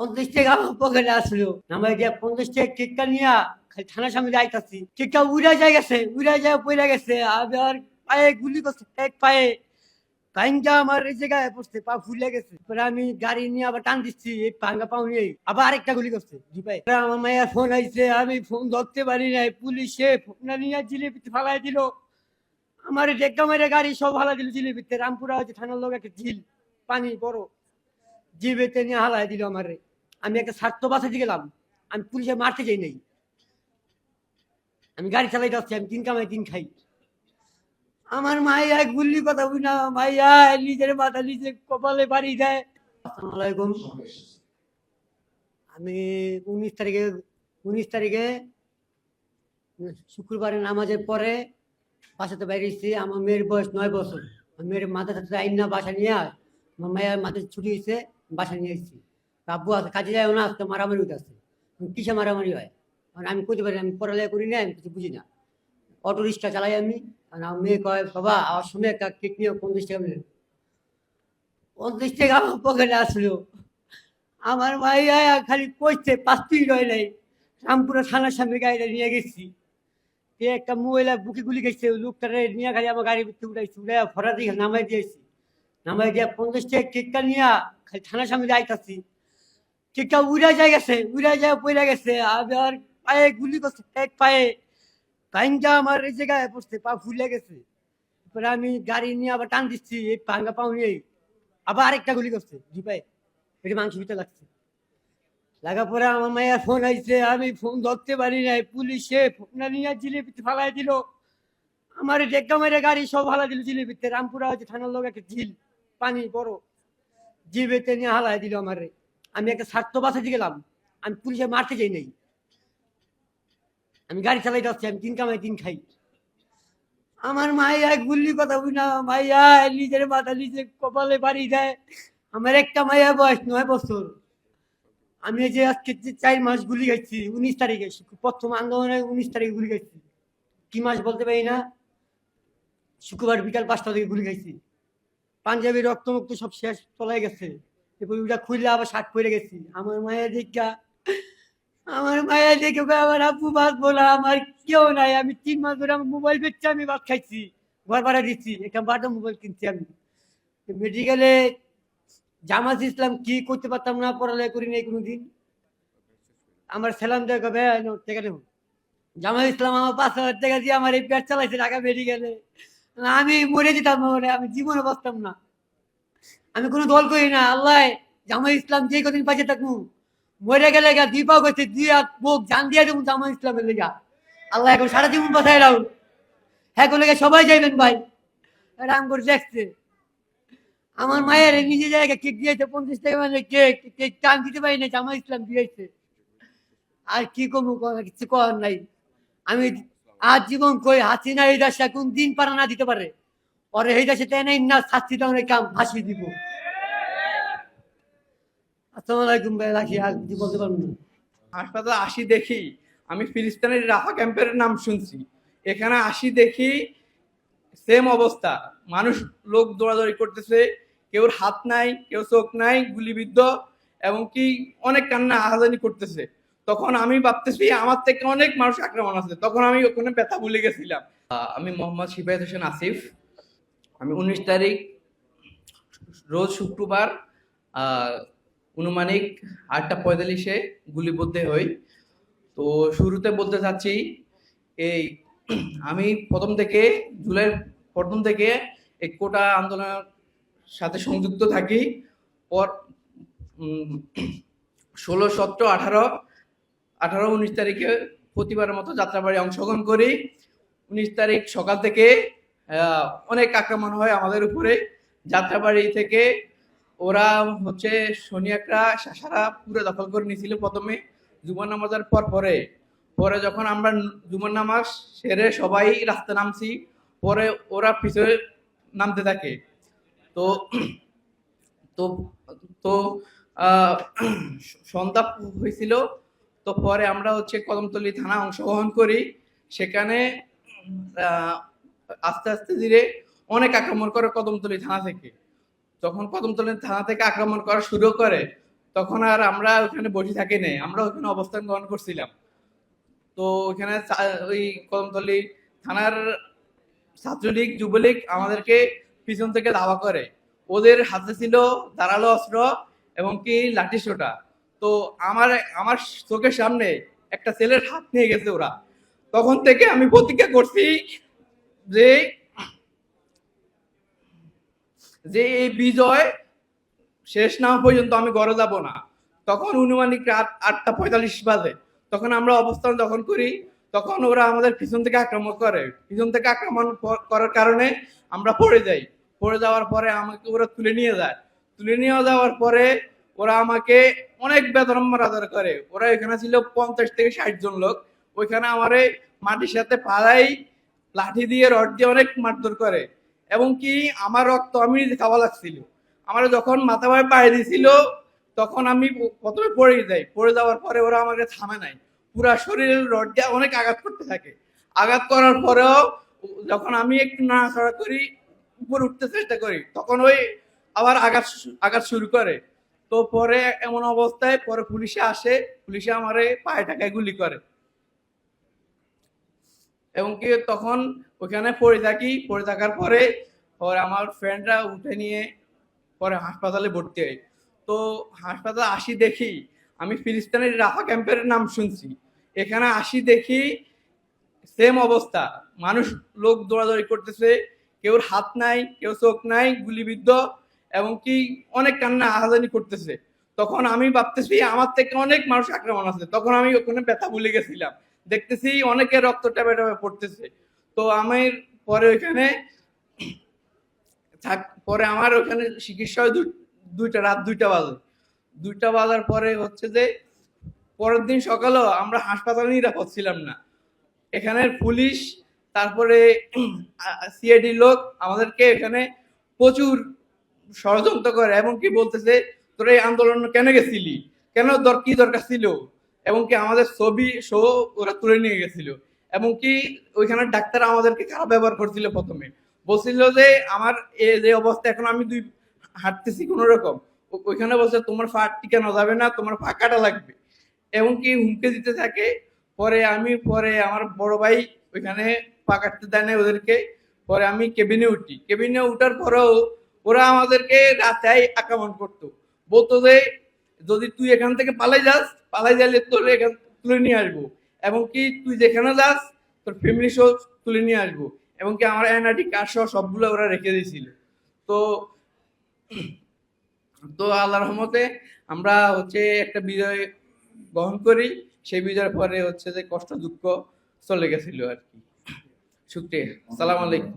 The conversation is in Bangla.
পঞ্চাশ টাকা আমার পকেটে আসলো। আমার যে পঞ্চাশ টাকা কেকটা নিয়ে থানার সামনে যাইতাছি। কেকটা উড়ে যায় গেছে উড়ে যায় পড়ে গেছে। আবার পায়ে গুলি করছে, এক পায়ে। পাইনটা আমার এই জায়গায় পড়ছে, পা ফুলে গেছে। পরে আমি গাড়ি নিয়ে আবার টান দিচ্ছি, এই পাঙ্গা পাও আবার আরেকটা গুলি করছে, জি আমার মায়ের ফোন আইছে, আমি ফোন ধরতে পারি নাই। পুলিশে ফোনটা নিয়ে জিলিপিতে ফালাই দিল। আমার ডেক্কা মেরে গাড়ি সব হালা দিল জিলিপিতে। রামপুরা হচ্ছে থানার লোক, একটা ঝিল, পানি বড়। জিবেতে নিয়ে হালাই দিল আমারে। আমি একটা স্বার্থ বাঁচাতে গেলাম। আমি পুলিশে মারতে যাই নাই। আমি গাড়ি চালাই যাচ্ছি আমি তিন কামাই, তিন খাই। আমার মাইয়া গুল্লি কথা বুঝি না, মাইয়া নিজের মাথা নিজে কপালে বাড়ি দেয়। আসসালামু আলাইকুম। আমি উনিশ তারিখে উনিশ তারিখে শুক্রবারে নামাজের পরে বাসাতে বাইরেছি আমার মেয়ের বয়স নয় বছর। মেয়ের মাথা সাথে আইন না, বাসা নিয়ে আমার মায়ের মাথায় ছুটি হয়েছে, বাসা নিয়ে এসেছি। আব্বু আছে, কাজে যায় না, আজকে মারামারি আছে কিসে মারামারি হয়? মানে আমি করতে পারি আমি পড়ালেখা করি না, আমি কিছু বুঝি না। অটো রিক্সা চালাই আমি, আর আমার মেয়ে কয়, বাবা, আমার সময় একটা কেক পঞ্চাশ টাকা নিলেন পঞ্চাশ টাকা আমার পকেটে আসলো। আমার ভাইয়া খালি কইছে, পাঁচ মিনিট হয় নাই। রামপুরা থানার সামনে গাড়িটা নিয়ে গেছি। এ একটা মহিলা বুকে গুলি গেছে লোকটারে নিয়ে খালি আমার গাড়ি ভিতরে উঠাইছি উঠে ফরা দিয়ে নামাই দিয়েছি। নামাই দিয়ে পঞ্চাশ টাকা কেকটা নিয়ে খালি থানার সামনে যাইতাছি কেকটা উড়ে যায় গেছে উড়ে যায়, পড়ে গেছে আবার পায়ে গুলি করছে, এক পায়ে। পাইনটা আমার এই জায়গায় পড়ছে, পা ফুলে গেছে। পরে আমি গাড়ি নিয়ে আবার টান দিচ্ছি, এই পাঙ্গা পাও নিয়ে। আবার আরেকটা গুলি করছে জি ভাই এটা মাংস ভিতরে লাগছে। লাগা পরে আমার মায়ের ফোন আইছে, আমি ফোন ধরতে পারি নাই, পুলিশে ফোনটা নিয়ে জিলিপিতে ফালাই দিল। আমার ডেক্কা মেরে গাড়ি সব হালা দিল জিলিপিতে। রামপুরা হচ্ছে থানার লোক একটা ঝিল, পানি বড়। জিবেতে নিয়ে হালাই দিল আমারে। আমি একটা স্বার্থ বাঁচাতে গেলাম। আমি পুলিশে মারতে যাই নাই। আমি গাড়ি চালাই যাচ্ছি আমি তিন কামাই তিন খাই। আমার মাইয়া গুল্লি কথা বুঝি না, মাইয়া নিজের মাথা নিজে কপালে বাড়ি দেয়। আমার একটা মাইয়া বয়স নয় বছর। আমি যে আজকে চার মাস গুলি খাইছি, উনিশ তারিখে প্রথম আন্দোলনে উনিশ তারিখে গুলি খাইছি। কি মাস বলতে পারি না। শুক্রবার বিকাল পাঁচটা থেকে গুলি খাইছি। পাঞ্জাবি রক্তমুক্ত সব শেষ চলে গেছে। ওইটা খুললে আবার শার্ট পরে গেছি। আমার মায়ের দেখা আমার মায়ের দেখে আমার আব্বু ভাত বলা, আমার কেউ নাই। আমি তিন মাস ধরে আমার মোবাইল বেচছি, আমি ভাত খাইছি। ঘর ভাড়া দিচ্ছি, একটা বাটা মোবাইল কিনছি আমি। মেডিকেলে জামাত ইসলাম কি করতে পারতাম না, পড়ালেখা করি নাই কোনোদিন। আমার সেলাম দেয় কবে? টাকা জামাত ইসলাম আমার পাঁচ হাজার টাকা দিয়ে আমার এই পেট চালাইছে ঢাকা মেডিকেলে আমি মরে যেতাম আমি জীবনে বাঁচতাম না। আমি কোনো দল করি না, আল্লাহ। জামাত ইসলাম যে কদিন পাশে থাকুন মরে গেলে গা দীপা করছে দিয়ে বুক জান দিয়ে দেবো জামা ইসলামের লেগা। আল্লাহ, এখন সারা জীবন বাসায় রাখুন হ্যাঁ লেগে সবাই যাইবেন ভাই। রাম করে দেখছে। আমার মায়ের নিজে জায়গায় কেক দিয়েছে, পঞ্চাশ টাকা মানে কেক কেক টান দিতে পারি না জামা ইসলাম দিয়েছে। আর কি কমু কিছু করার নাই। আমি আজ জীবন কই হাসিনা, এই দেশটা কোন দিন পারা না দিতে পারে। পরে এই দেশে তাই না শাস্তি দেওয়ার কাম ফাঁসি দিব। আসসালামু ভাই, রাখি, আর কিছু বলতে পারব না? হাসপাতালে আসি দেখি, আমি ফিলিস্তিনের রাফা ক্যাম্পের নাম শুনছি। এখানে আসি দেখি সেম অবস্থা। মানুষ লোক দৌড়াদৌড়ি করতেছে কেউর হাত নাই, কেউ চোখ নাই, গুলিবিদ্ধ, এবং কি অনেক কান্না আহাজানি করতেছে। তখন আমি ভাবতেছি, আমার থেকে অনেক মানুষ আক্রমণ আছে। তখন আমি ওখানে ব্যথা ভুলে গেছিলাম। আমি মোহাম্মদ শিফায়ত হোসেন আসিফ। আমি উনিশ তারিখ, রোজ শুক্রবার অনুমানিক আটটা পঁয়তাল্লিশে গুলিবদ্ধ হই। তো শুরুতে বলতে চাচ্ছি, এই আমি প্রথম থেকে, জুলাইয়ের প্রথম থেকে এই কোটা আন্দোলনের সাথে সংযুক্ত থাকি। পর ষোলো, সতেরো, আঠারো আঠারো, উনিশ তারিখে প্রতিবারের মতো যাত্রাবাড়ি অংশগ্রহণ করি। উনিশ তারিখ সকাল থেকে অনেক আক্রমণ হয় আমাদের উপরে। যাত্রাবাড়ি থেকে ওরা হচ্ছে সোনিয়াকরা সারা পুরো দখল করে নিয়েছিল প্রথমে। জুমার নামাজের পর পরে। পরে যখন আমরা জুমার নামাজ সেরে সবাই রাস্তা নামছি, পরে ওরা পিছনে নামতে থাকে। তো তো তো সন্ধ্যা হয়েছিল, তো পরে আমরা হচ্ছে কদমতলী থানা অংশগ্রহণ করি। সেখানে আস্তে আস্তে ধীরে অনেক আক্রমণ করে কদমতলী থানা থেকে। যখন কদমতলী থানা থেকে আক্রমণ করা শুরু করে, তখন আর আমরা ওখানে বসে থাকি নাই। আমরা ওখানে অবস্থান গ্রহণ করছিলাম। তো ওখানে ওই কদমতলি থানার ছাত্রলীগ, যুবলীগ আমাদেরকে পিছন থেকে দাওয়া করে। ওদের হাতে ছিল ধারালো অস্ত্র এবং কি লাঠি সোটা। তো আমার আমার চোখের সামনে একটা ছেলের হাত নিয়ে গেছে ওরা। তখন থেকে আমি প্রতিজ্ঞা করছি যে যে এই বিজয় শেষ না পর্যন্ত আমি ঘরে যাব না। তখন অনুমানিক রাত আটটা পঁয়তাল্লিশ বাজে। তখন আমরা অবস্থান দখল করি, তখন ওরা আমাদের পিছন থেকে আক্রমণ করে। পিছন থেকে আক্রমণ করার কারণে আমরা পড়ে যাই। পড়ে যাওয়ার পরে আমাকে ওরা তুলে নিয়ে যায়। তুলে নিয়ে যাওয়ার পরে ওরা আমাকে অনেক বেতন মারাদার করে। ওরা এখানে ছিল পঞ্চাশ থেকে ষাট জন লোক। ওইখানে আমারে মাটির সাথে পাড়াই লাঠি দিয়ে রড দিয়ে অনেক মারধর করে। এবং কি আমার রক্ত আমি খাওয়া লাগছিল। আমার যখন মাথা ভাই পায়ে দিছিল, তখন আমি প্রথমে পড়ে যাই। পড়ে যাওয়ার পরে ওরা আমাকে থামে নাই। পুরা শরীরের রড দিয়ে অনেক আঘাত করতে থাকে। আঘাত করার পরেও যখন আমি একটু নাড়াচড়া করি, উপরে উঠতে চেষ্টা করি, তখন ওই আবার আঘাত আঘাত শুরু করে। তো পরে এমন অবস্থায় পরে পুলিশে আসে, পুলিশে আমারে পায়ে টাকায় গুলি করে। এবং কি তখন ওখানে পড়ে থাকি, পড়ে থাকার পরে পরে আমার ফ্রেন্ডরা উঠে নিয়ে পরে হাসপাতালে ভর্তি হয় তো হাসপাতালে আসি দেখি, আমি ফিলিস্তিনের রাফা ক্যাম্পের নাম শুনছি। এখানে আসি দেখি সেম অবস্থা। মানুষ লোক দৌড়াদৌড়ি করতেছে, কেউ হাত নাই, কেউ চোখ নাই, গুলিবিদ্ধ এবং কি অনেক কান্না আহাজানি করতেছে। তখন আমি ভাবতেছি, আমার থেকে অনেক মানুষ আক্রমণ আছে। তখন আমি ওখানে ব্যথা ভুলে গেছিলাম। দেখতেছি অনেকে রক্ত টেপে টেপে পড়তেছে। তো আমি পরে ওইখানে, থাক, পরে আমার ওখানে চিকিৎসা হয় দুইটা, রাত দুইটা বাজে। দুইটা বাজার পরে হচ্ছে যে, পরের দিন সকালেও আমরা হাসপাতালে নিরাপদ ছিলাম না। এখানের পুলিশ, তারপরে সিআইডি লোক আমাদেরকে এখানে প্রচুর ষড়যন্ত্র করে এবং কি বলতেছে, তোর এই আন্দোলন কেন গেছিলি? কেন দর, কি দরকার ছিল? এবং কি আমাদের ছবি শো ওরা তুলে নিয়ে গেছিল। এবং কি ওইখানে ডাক্তার আমাদেরকে খারাপ ব্যবহার করছিল প্রথমে। বলছিল যে, আমার এ যে অবস্থা, এখন আমি দুই হাঁটতেছি কোনো রকম। ওইখানে বলছে, তোমার পা টিকানো যাবে না, তোমার পা কাটা লাগবে। এবং কি হুমকে দিতে থাকে। পরে আমি, পরে আমার বড় ভাই ওইখানে পা কাটতে দেয় না ওদেরকে। পরে আমি কেবিনে উঠি। কেবিনে উঠার পরেও ওরা আমাদেরকে রাতে আক্রমণ করতো। বলতো যে, যদি তুই এখান থেকে পালাই যাস পালাই যাইলে তোর এখান তুলে নিয়ে আসব। এবং কি তুই যেখানে যাস, তোর ফ্যামিলি সহ তুলে নিয়ে আসব। এবং কি আমার এনআইডি কার্ড সহ সবগুলো ওরা রেখে দিয়েছিল। তো তো আল্লাহ রহমতে আমরা হচ্ছে একটা বিজয় গ্রহণ করি। সেই বিজয়ের পরে হচ্ছে যে কষ্ট দুঃখ চলে গেছিল আর কি। শুক্রিয়া। সালাম আলাইকুম।